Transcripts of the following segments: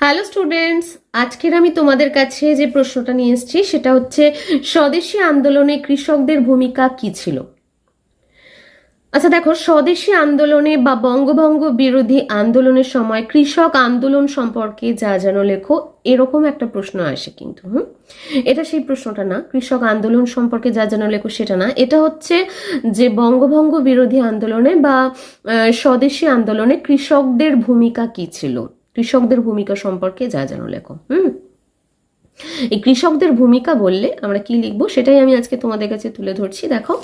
Hello students আজকের আমি তোমাদের কাছে যে প্রশ্নটা নিয়ে এসেছি, সেটা হচ্ছে, স্বদেশী আন্দোলনে কৃষকদের ভূমিকা কি ছিল? আচ্ছা দেখো, স্বদেশী আন্দোলনে বা বঙ্গভঙ্গ বিরোধী আন্দোলনের সময় কৃষক আন্দোলন সম্পর্কে যা যেন লেখো, এরকম একটা প্রশ্ন আসে কিন্তু, হুম? এটা সেই প্রশ্নটা না। কৃষক আন্দোলন সম্পর্কে যা যেন লেখো, সেটা না। এটা হচ্ছে যে বঙ্গভঙ্গ বিরোধী আন্দোলনে বা স্বদেশী আন্দোলনে কৃষকদের ভূমিকা কি ছিল? কৃষকদের ভূমিকা সম্পর্কে যা যেন লেখো, হুম? এই কৃষকদের ভূমিকা বললে আমরা কি লিখব সেটাই আমি আজকে তোমাদের কাছে তুলে ধরছি। দেখো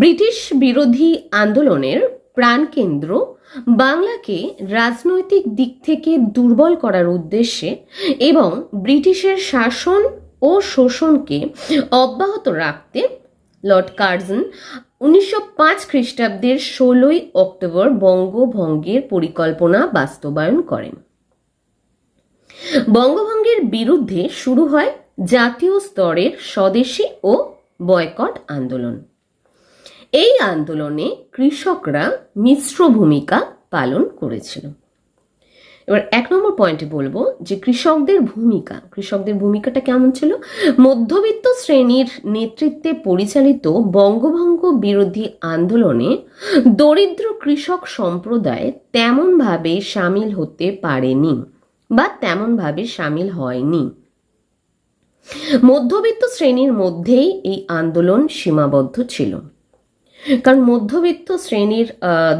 ব্রিটিশ বিরোধী আন্দোলনের প্রাণকেন্দ্র বাংলাকে রাজনৈতিক দিক থেকে দুর্বল করার উদ্দেশ্যে এবং ব্রিটিশের শাসন ও শোষণকে অব্যাহত রাখতে লর্ড কার্জন উনিশশো পাঁচ খ্রিস্টাব্দের ষোলোই অক্টোবর বঙ্গভঙ্গের পরিকল্পনা বাস্তবায়ন করেন। বঙ্গভঙ্গের বিরুদ্ধে শুরু হয় জাতীয় স্তরের স্বদেশী ও বয়কট আন্দোলন। এই আন্দোলনে কৃষকরা মিশ্র ভূমিকা পালন করেছিল। এবার এক নম্বর পয়েন্টে বলব যে কৃষকদের ভূমিকা, কৃষকদের ভূমিকাটা কেমন ছিল? মধ্যবিত্ত শ্রেণির নেতৃত্বে পরিচালিত বঙ্গভঙ্গ বিরোধী আন্দোলনে দরিদ্র কৃষক সম্প্রদায় তেমনভাবে সামিল হতে পারেনি বা তেমনভাবে সামিল হয়নি। মধ্যবিত্ত শ্রেণির মধ্যেই এই আন্দোলন সীমাবদ্ধ ছিল। কারণ মধ্যবিত্ত শ্রেণির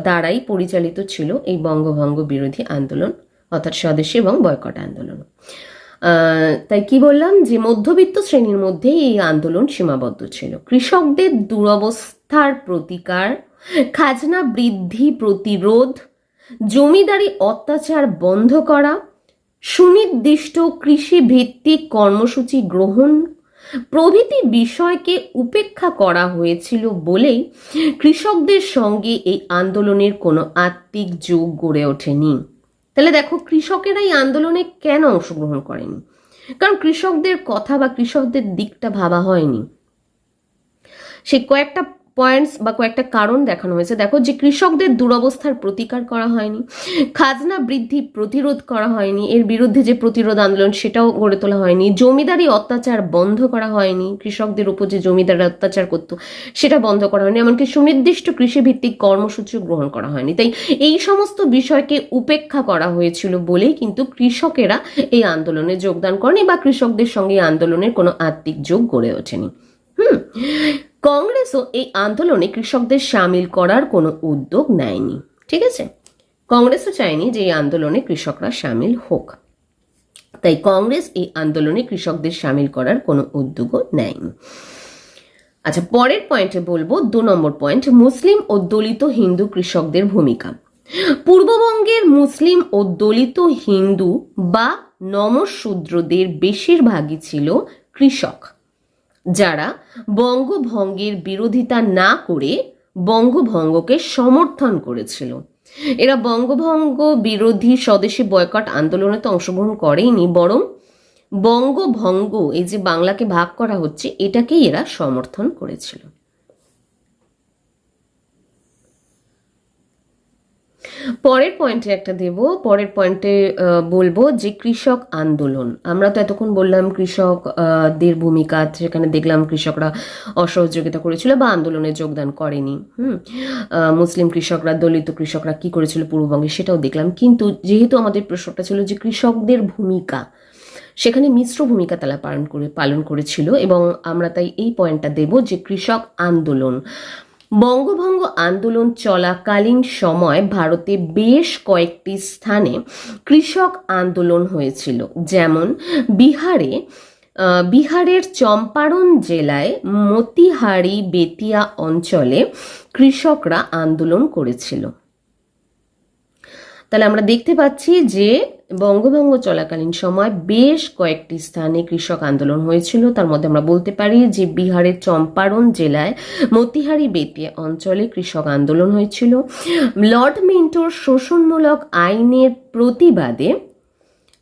দ্বারাই পরিচালিত ছিল এই বঙ্গভঙ্গ বিরোধী আন্দোলন। অর্থাৎ স্বদেশী এবং বয়কট আন্দোলন। তাই কি বললাম যে মধ্যবিত্ত শ্রেণির মধ্যেই এই আন্দোলন সীমাবদ্ধ ছিল। কৃষকদের দুরবস্থার প্রতিকার, খাজনা বৃদ্ধি প্রতিরোধ, জমিদারি অত্যাচার বন্ধ করা, সুনির্দিষ্ট কৃষি ভিত্তিক কর্মসূচি গ্রহণ, প্রভৃতি বিষয়কে উপেক্ষা করা হয়েছিল বলেই কৃষকদের সঙ্গে এই আন্দোলনের কোনো আত্মিক যোগ গড়ে ওঠেনি। তাহলে দেখো কৃষকেরা এই আন্দোলনে কেন অংশগ্রহণ করেনি? কারণ কৃষকদের কথা বা কৃষকদের দিকটা ভাবা হয়নি। সে কয়েকটা পয়েন্টস বা কয়েকটা কারণ দেখানো হয়েছে। দেখো যে কৃষকদের দুরবস্থার প্রতিকার করা হয়নি, খাজনা বৃদ্ধি প্রতিরোধ করা হয়নি, এর বিরুদ্ধে যে প্রতিরোধ আন্দোলন সেটাও গড়ে তোলা হয়নি, জমিদারি অত্যাচার বন্ধ করা হয়নি, কৃষকদের উপর যে জমিদার অত্যাচার করতো সেটা বন্ধ করা হয়নি, এমনকি সুনির্দিষ্ট কৃষিভিত্তিক কর্মসূচিও গ্রহণ করা হয়নি। তাই এই সমস্ত বিষয়কে উপেক্ষা করা হয়েছিল বলেই কিন্তু কৃষকেরা এই আন্দোলনে যোগদান করেনি বা কৃষকদের সঙ্গে আন্দোলনের কোনো আত্মিক যোগ গড়ে ওঠেনি। হুম? কংগ্রেসও এই আন্দোলনে কৃষকদের সামিল করার কোনো উদ্যোগ নেয়নি। ঠিক আছে? কংগ্রেসও চায়নি যে এই আন্দোলনে কৃষকরা সামিল হোক। তাই কংগ্রেস এই আন্দোলনে কৃষকদের সামিল করার কোনো উদ্যোগও নেয়নি। আচ্ছা পরের পয়েন্টে বলব, দু নম্বর পয়েন্ট, মুসলিম ও দলিত হিন্দু কৃষকদের ভূমিকা। পূর্ববঙ্গের মুসলিম ও দলিত হিন্দু বা নমশূদ্রদের বেশিরভাগই ছিল কৃষক। যারা বঙ্গভঙ্গের বিরোধিতা না করে বঙ্গভঙ্গকে সমর্থন করেছিল। এরা বঙ্গভঙ্গ বিরোধী স্বদেশী বয়কট আন্দোলনে তো অংশগ্রহণ করেইনি, বরং বঙ্গভঙ্গ, এই যে বাংলাকে ভাগ করা হচ্ছে, এটাকেই এরা সমর্থন করেছিল। পরের পয়েন্টে একটা দেব পরের পয়েন্টে বলব যে কৃষক আন্দোলন। আমরা তো এতক্ষণ বললাম কৃষক আহ, দের ভূমিকা সেখানে দেখলাম কৃষকরা অসহযোগিতা করেছিল বা আন্দোলনে যোগদান করেনি। হুম মুসলিম কৃষকরা দলিত কৃষকরা কি করেছিল পূর্ববঙ্গে সেটাও দেখলাম। কিন্তু যেহেতু আমাদের প্রশ্নটা ছিল যে কৃষকদের ভূমিকা সেখানে মিশ্র ভূমিকা তারা পালন করে পালন করেছিল এবং আমরা তাই এই পয়েন্টটা দেব যে কৃষক আন্দোলন। বঙ্গভঙ্গ আন্দোলন চলাকালীন সময় ভারতে বেশ কয়েকটি স্থানে কৃষক আন্দোলন হয়েছিল। যেমন বিহারে বিহারের চম্পারণ জেলায় মতিহারি বেতিয়া অঞ্চলে কৃষকরা আন্দোলন করেছিল। তাহলে আমরা দেখতে পাচ্ছি যে বঙ্গভঙ্গ চলাকালীন সময় বেশ কয়েকটি স্থানে কৃষক আন্দোলন হয়েছিল। তার মধ্যে আমরা বলতে পারি যে বিহারের চম্পারণ জেলায় মতিহারি বেতিয়া অঞ্চলে কৃষক আন্দোলন হয়েছিল। লর্ড মিন্টোর শোষণমূলক আইনের প্রতিবাদে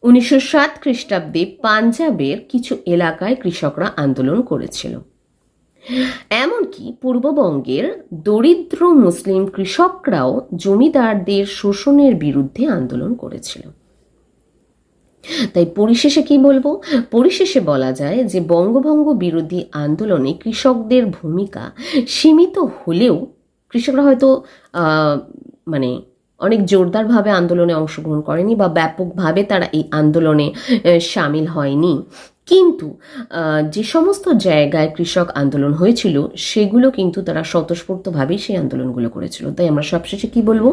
উনিশশো সাত খ্রিস্টাব্দে পাঞ্জাবের কিছু এলাকায় কৃষকরা আন্দোলন করেছিল। এমনকি পূর্ববঙ্গের দরিদ্র মুসলিম কৃষকরাও জমিদারদের শোষণের বিরুদ্ধে আন্দোলন করেছিল। তাই পরিশেষে কি বলব? পরিশেষে বলা যায় যে বঙ্গভঙ্গ বিরোধী আন্দোলনে কৃষকদের ভূমিকা সীমিত হলেও কৃষকরা হয়তো মানে অনেক জোরদারভাবে আন্দোলনে অংশগ্রহণ করেনি বা ব্যাপকভাবে তারা এই আন্দোলনে সামিল হয়নি। কিন্তু যে সমস্ত জায়গায় কৃষক আন্দোলন হয়েছিল, সেগুলো কিন্তু তারা স্বতঃস্ফূর্তভাবেই সেই আন্দোলনগুলো করেছিল। তাই আমরা সবশেষে কি বলব?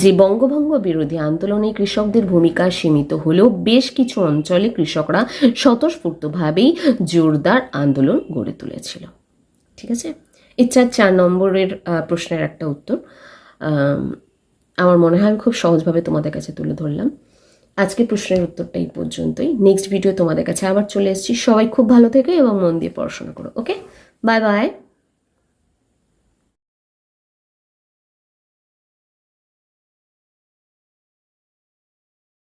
যে বঙ্গভঙ্গ বিরোধী আন্দোলনে কৃষকদের ভূমিকা সীমিত হলেও বেশ কিছু অঞ্চলে কৃষকরা স্বতঃস্ফূর্তভাবেই জোরদার আন্দোলন গড়ে তুলেছিল। ঠিক আছে? ইচ্ছা চার নম্বরের প্রশ্নের একটা উত্তর। আমার মনে হয় খুব সহজভাবে তোমাদের কাছে তুলে ধরলাম। আজকে প্রশ্নের উত্তরটা এই পর্যন্তই। নেক্সট ভিডিও তোমাদের কাছে আবার চলে এসেছি। সবাই খুব ভালো থেকে এবং মন দিয়ে পড়াশোনা করো ওকে বাই বাই